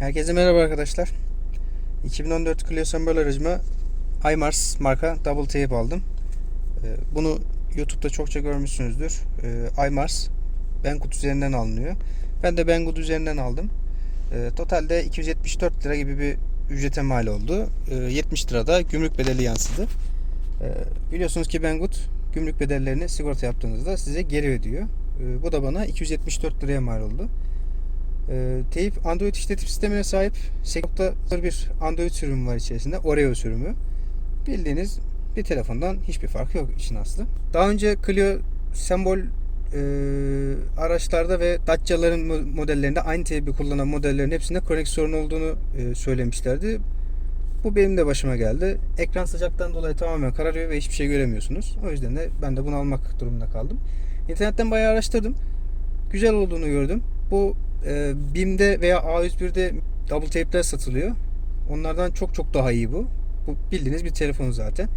Herkese merhaba arkadaşlar. 2014 Clio Semble aracıma iMars marka double tape aldım. Ee, Bunu YouTube'da çokça görmüşsünüzdür. Ee, iMars Banggood üzerinden alınıyor. Ben de Banggood üzerinden aldım. Ee, Totalde 274 lira gibi bir ücrete mal oldu. Ee, 70 lira da gümrük bedeli yansıdı. Ee, Biliyorsunuz ki Banggood gümrük bedellerini sigorta yaptığınızda size geri ödüyor. Ee, Bu da bana 274 liraya mal oldu. Ee, teyip Android işletim sistemine sahip 8.1 Android sürümü var içerisinde. Oreo sürümü. Bildiğiniz bir telefondan hiçbir farkı yok işin aslı. Daha önce Clio sembol e, araçlarda ve Dacia'ların mo- modellerinde aynı teybi kullanan modellerin hepsinde kronik sorun olduğunu e, söylemişlerdi. Bu benim de başıma geldi. Ekran sıcaktan dolayı tamamen kararıyor ve hiçbir şey göremiyorsunuz. O yüzden de ben de bunu almak durumunda kaldım. İnternetten bayağı araştırdım. Güzel olduğunu gördüm. Bu e, BİM'de veya A101'de double tape'ler satılıyor. Onlardan çok çok daha iyi bu. Bu bildiğiniz bir telefon zaten.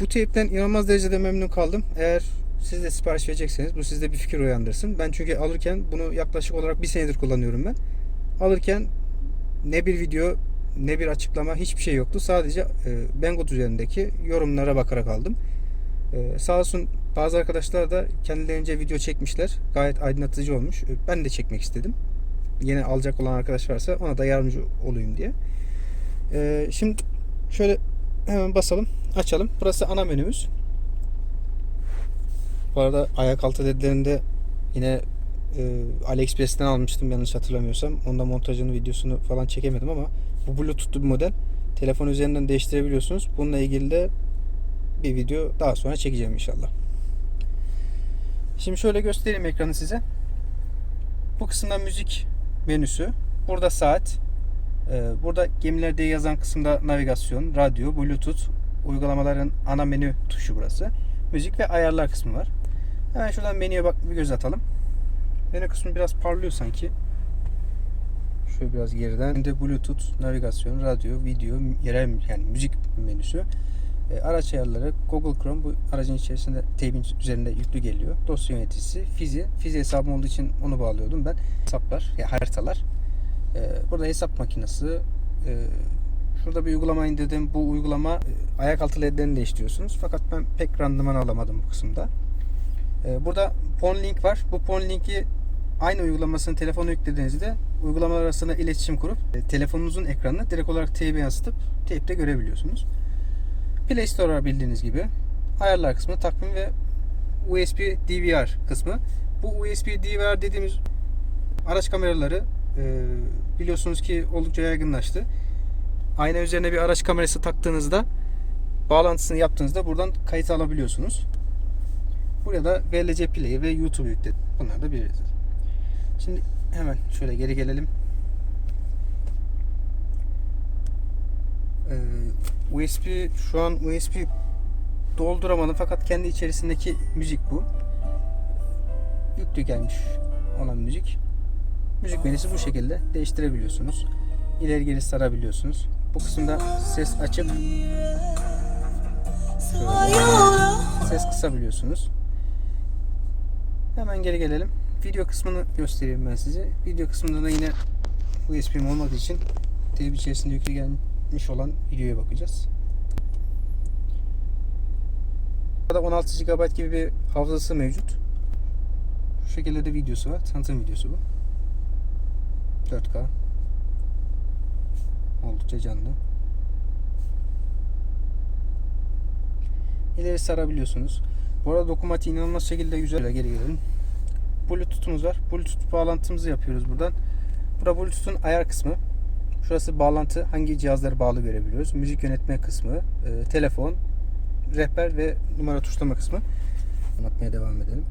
Bu tape'den inanılmaz derecede memnun kaldım. Eğer siz de sipariş verecekseniz bu sizde bir fikir uyandırsın. Ben çünkü alırken bunu yaklaşık olarak bir senedir kullanıyorum ben. Alırken ne bir video ne bir açıklama hiçbir şey yoktu. Sadece e, Banggood üzerindeki yorumlara bakarak aldım. Ee, sağ olsun bazı arkadaşlar da kendilerince video çekmişler. Gayet aydınlatıcı olmuş. Ee, Ben de çekmek istedim. Yine alacak olan arkadaş varsa ona da yardımcı olayım diye. Ee, şimdi şöyle hemen basalım. Açalım. Burası ana menümüz. Bu arada ayak altı ledlerinde yine e, AliExpress'ten almıştım yanlış hatırlamıyorsam. Onda montajını videosunu falan çekemedim ama bu Bluetooth'lu bir model. Telefon üzerinden değiştirebiliyorsunuz. Bununla ilgili de bir video daha sonra çekeceğim inşallah. Şimdi şöyle göstereyim ekranı size. Bu kısımda müzik menüsü. Burada saat. Ee, Burada gemilerde yazan kısımda navigasyon, radyo, bluetooth, uygulamaların ana menü tuşu burası. Müzik ve ayarlar kısmı var. Hemen şuradan menüye bak bir göz atalım. Menü kısmı biraz parlıyor sanki. Şöyle biraz geriden. Şimdi Bluetooth, navigasyon, radyo, video, yerel yani müzik menüsü. E, araç ayarları, Google Chrome bu aracın içerisinde teybin üzerinde yüklü geliyor. Dosya yöneticisi, Fizi. Fizi hesabım olduğu için onu bağlıyordum ben. Hesaplar, ya haritalar. E, burada hesap makinesi. E, şurada bir uygulama indirdim. Bu uygulama e, ayak altı ledlerini değiştiriyorsunuz. Fakat ben pek randıman alamadım bu kısımda. Burada Pon Link var. Bu Pon Link'i aynı uygulamasını telefona yüklediğinizde uygulamalar arasında iletişim kurup telefonunuzun ekranını direkt olarak teybe yansıtıp teypte görebiliyorsunuz. Play Store var bildiğiniz gibi. Ayarlar kısmı, takvim ve USB DVR kısmı. Bu USB DVR dediğimiz araç kameraları e, biliyorsunuz ki oldukça yaygınlaştı. Ayna üzerine bir araç kamerası taktığınızda bağlantısını yaptığınızda buradan kayıt alabiliyorsunuz. Buraya da VLC Player ve YouTube yükledim. Bunlar da bir Şimdi hemen şöyle geri gelelim. Ee, USB şu an USB dolduramadım fakat kendi içerisindeki müzik bu. Yüklü gelmiş olan müzik. Müzik menüsü bu şekilde değiştirebiliyorsunuz. İleri geri sarabiliyorsunuz. Bu kısımda ses açıp ses kısabiliyorsunuz. Hemen geri gelelim. Video kısmını göstereyim ben size. Video kısmında da yine USB'm olmadığı için teyp içerisinde yüklü gelmiş olan videoya bakacağız. Burada 16 GB gibi bir hafızası mevcut. Şu şekilde de videosu var. Tanıtım videosu bu. 4K. Oldukça canlı. İleri sarabiliyorsunuz. Bu arada dokunmatiği inanılmaz şekilde güzel. Geri gelelim. Bluetooth'umuz var. Bluetooth bağlantımızı yapıyoruz buradan. Burada Bluetooth'un ayar kısmı. Şurası bağlantı. Hangi cihazları bağlı görebiliyoruz. Müzik yönetme kısmı. e, telefon, rehber ve numara tuşlama kısmı. Anlatmaya devam edelim.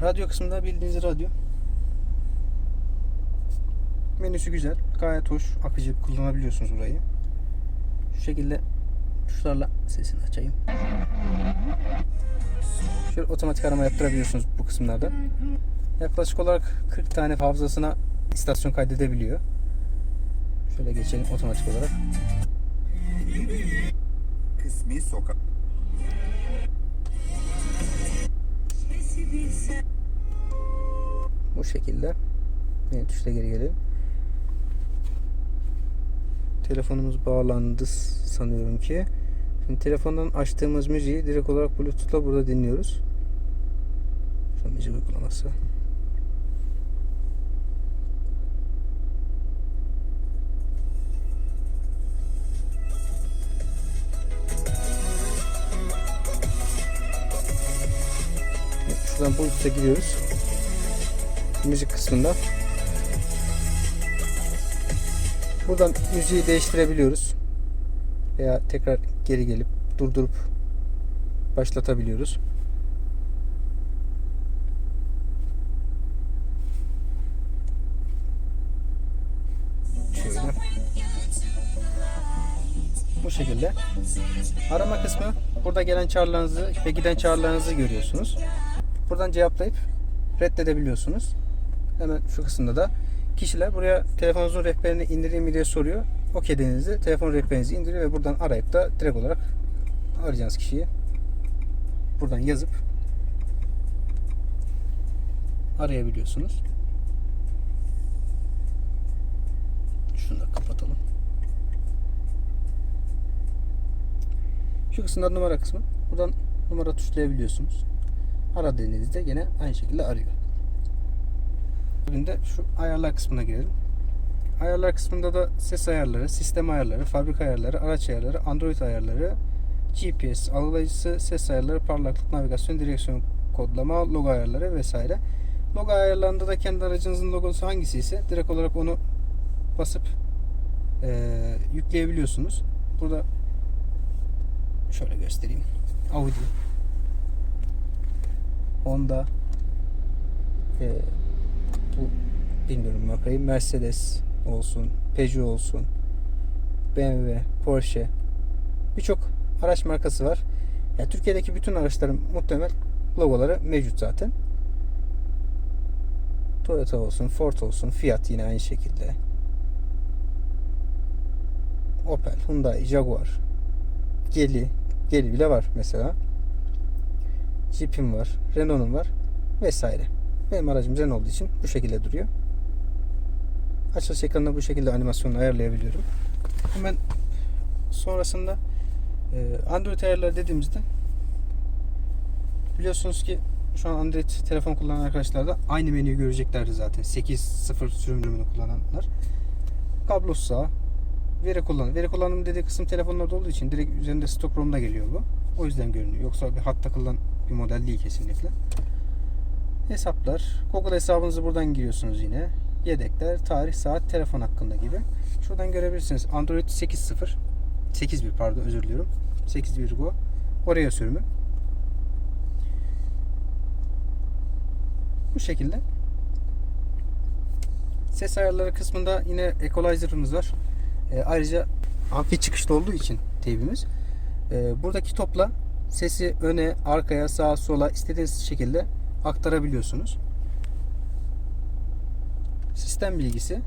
Radyo kısmında bildiğiniz radyo. Menüsü güzel. Gayet hoş. Akıcı kullanabiliyorsunuz burayı. Şu şekilde tuşlarla sesini açayım. Şöyle otomatik arama yaptırabiliyorsunuz bu kısımlarda. Yaklaşık olarak 40 tane hafızasına istasyon kaydedebiliyor. Şöyle geçelim otomatik olarak. kısmi sokak. Bu şekilde. Yine tuşla geri gelelim. Telefonumuz bağlandı sanıyorum ki. Şimdi telefondan açtığımız müziği direkt olarak Bluetooth'la burada dinliyoruz. Şu müzik uygulaması. Bluetooth'a giriyoruz. Müzik kısmında. Buradan müziği değiştirebiliyoruz. Veya tekrar geri gelip durdurup başlatabiliyoruz. Şöyle. Bu şekilde. Arama kısmı burada gelen çağrılarınızı ve giden çağrılarınızı görüyorsunuz. Buradan cevaplayıp reddedebiliyorsunuz. Hemen şu kısımda da kişiler buraya telefonunuzun rehberini indireyim mi diye soruyor. OK dediğinizde telefon rehberinizi indiriyor ve buradan arayıp da direkt olarak arayacağınız kişiyi buradan yazıp arayabiliyorsunuz. Şunu da kapatalım. Şu kısımda numara kısmı. Buradan numara tuşlayabiliyorsunuz. Ara dediğinizde yine aynı şekilde arıyor. De şu ayarlar kısmına girelim. Ayarlar kısmında da ses ayarları, sistem ayarları, fabrika ayarları, araç ayarları, Android ayarları, GPS algılayıcısı, ses ayarları, parlaklık, navigasyon, direksiyon kodlama, logo ayarları vesaire. Logo ayarlarında da kendi aracınızın logosu hangisi ise direkt olarak onu basıp eee, yükleyebiliyorsunuz. Burada şöyle göstereyim. Audi, Honda, eee, bu bilmiyorum markayı Mercedes olsun, Peugeot olsun, BMW, Porsche birçok araç markası var. Ya Türkiye'deki bütün araçların muhtemel logoları mevcut zaten. Toyota olsun, Ford olsun, Fiat yine aynı şekilde. Opel, Hyundai, Jaguar, Geli, Geli bile var mesela. Jeep'im var, Renault'um var vesaire. Benim aracım Renault olduğu için bu şekilde duruyor. Açılış ekranında bu şekilde animasyonu ayarlayabiliyorum. Hemen sonrasında e, Android ayarları dediğimizde biliyorsunuz ki şu an Android telefon kullanan arkadaşlar da aynı menüyü göreceklerdi zaten. 8.0 sürümünü kullananlar. Kablosuz sağ, veri kullanım. Veri kullanımı dediği kısım telefonlarda olduğu için direkt üzerinde stok ROM'da geliyor bu. O yüzden görünüyor. Yoksa bir hat takılan bir model değil kesinlikle. Hesaplar. Google hesabınızı buradan giriyorsunuz yine. Yedekler, tarih, saat, telefon hakkında gibi. Şuradan görebilirsiniz. Android 8.0 8.1 pardon özür diliyorum. 8.1 Go. Oraya sürümü. Bu şekilde. Ses ayarları kısmında yine equalizer'ımız var. E, ayrıca amfi çıkışlı olduğu için teybimiz. E, buradaki topla sesi öne, arkaya, sağa, sola istediğiniz şekilde aktarabiliyorsunuz. Sistem bilgisi.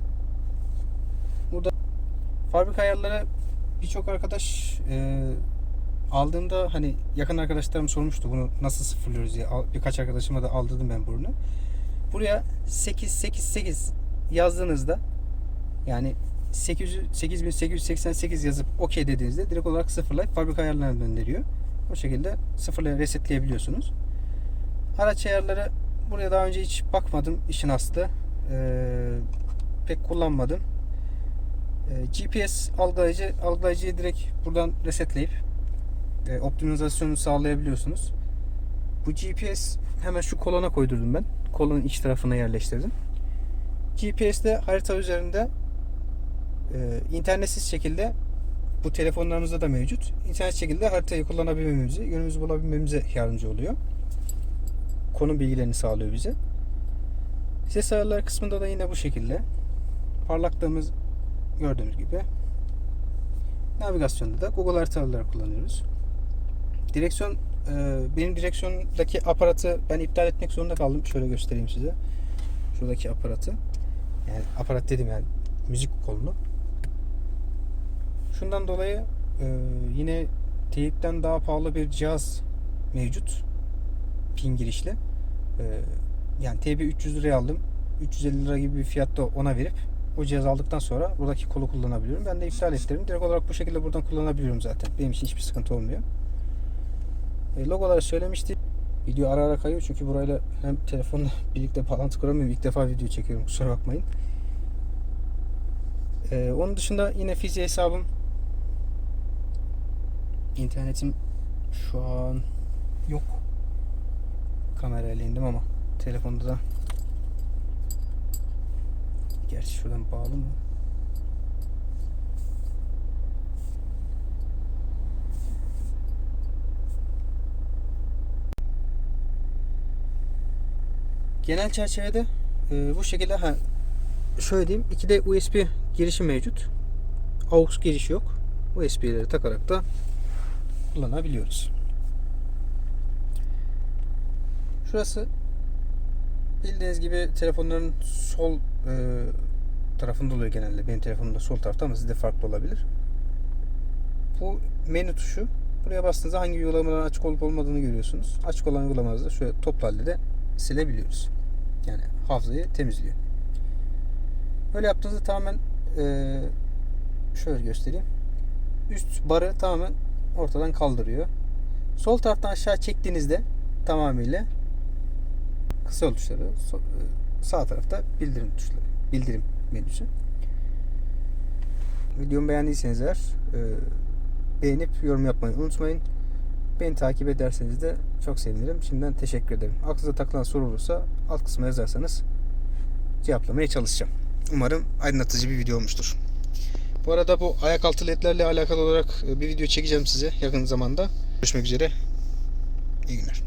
Burada fabrika ayarları birçok arkadaş e, aldığımda hani yakın arkadaşlarım sormuştu bunu nasıl sıfırlıyoruz diye. Birkaç arkadaşıma da aldırdım ben bunu. Buraya 888 yazdığınızda yani 800, 8888 yazıp OK dediğinizde direkt olarak sıfırlayıp fabrika ayarlarına gönderiyor. O şekilde sıfırlayıp resetleyebiliyorsunuz. Araç ayarları buraya daha önce hiç bakmadım işin aslı. Ee, pek kullanmadım. Ee, GPS algılayıcı algılayıcıyı direkt buradan resetleyip e, optimizasyonu sağlayabiliyorsunuz. Bu GPS hemen şu kolona koydurdum ben. Kolonun iç tarafına yerleştirdim. GPS'te harita üzerinde e, internetsiz şekilde bu telefonlarımızda da mevcut. İnternet şekilde haritayı kullanabilmemizi, yönümüzü bulabilmemize yardımcı oluyor. Konum bilgilerini sağlıyor bize. Ses ayarları kısmında da yine bu şekilde. Parlaklığımız gördüğünüz gibi. Navigasyonda da Google haritaları kullanıyoruz. Direksiyon e, benim direksiyondaki aparatı ben iptal etmek zorunda kaldım. Şöyle göstereyim size. Şuradaki aparatı. Yani aparat dedim yani müzik kolunu. Şundan dolayı e, yine teyipten daha pahalı bir cihaz mevcut. Pin girişli. E, yani TB 300 liraya aldım. 350 lira gibi bir fiyatta ona verip o cihazı aldıktan sonra buradaki kolu kullanabiliyorum. Ben de iptal ettirdim. Direkt olarak bu şekilde buradan kullanabiliyorum zaten. Benim için hiçbir sıkıntı olmuyor. E, logoları söylemişti. Video ara ara kayıyor çünkü burayla hem telefonla birlikte bağlantı kuramıyorum. İlk defa video çekiyorum kusura bakmayın. E, onun dışında yine fiziği hesabım. İnternetim şu an yok. Kamerayla indim ama telefonda da Gerçi şuradan bağlı mı? Genel çerçevede e, bu şekilde ha şöyle diyeyim. iki de USB girişi mevcut. AUX girişi yok. USB'leri takarak da kullanabiliyoruz. Şurası bildiğiniz gibi telefonların sol e, tarafında oluyor genelde. Benim telefonumda sol tarafta ama sizde farklı olabilir. Bu menü tuşu. Buraya bastığınızda hangi uygulamaların açık olup olmadığını görüyorsunuz. Açık olan uygulamaları da şöyle toplu halde de silebiliyoruz. Yani hafızayı temizliyor. Böyle yaptığınızda tamamen e, şöyle göstereyim. Üst barı tamamen ortadan kaldırıyor. Sol taraftan aşağı çektiğinizde tamamıyla kısa yol tuşları, e, sağ tarafta bildirim tuşları, bildirim menüsü. Videomu beğendiyseniz eğer e, beğenip yorum yapmayı unutmayın. Beni takip ederseniz de çok sevinirim. Şimdiden teşekkür ederim. Aklınıza takılan soru olursa alt kısma yazarsanız cevaplamaya çalışacağım. Umarım aydınlatıcı bir video olmuştur. Bu arada bu ayak altı ledlerle alakalı olarak e, bir video çekeceğim size yakın zamanda. Görüşmek üzere. İyi günler.